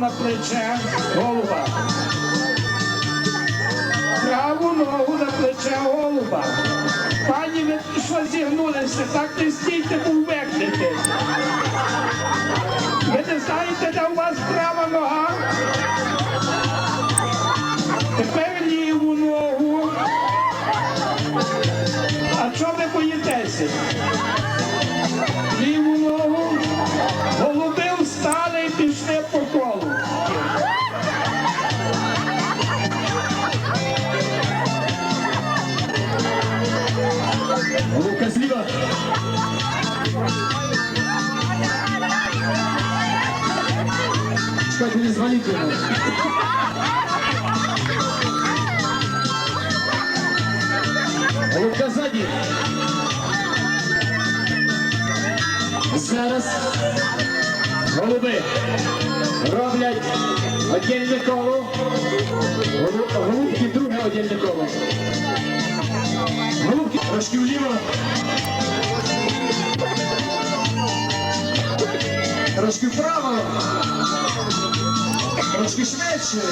на плече, голуба. Праву ногу на плече голуба. Пані, ви що зігнулися? Так не стійте, бо ввекнете. Ви не знаєте, де у вас права нога? Тепер ліву ногу. А чого ви боїтеся? Головка зліва. Чекайте, не зваліть його. Головка ззаді. Зараз голуби роблять одільне коло. Голу- Голубки друге одільне коло. Трошки вліво. Трошки вправо. Трошки швидше.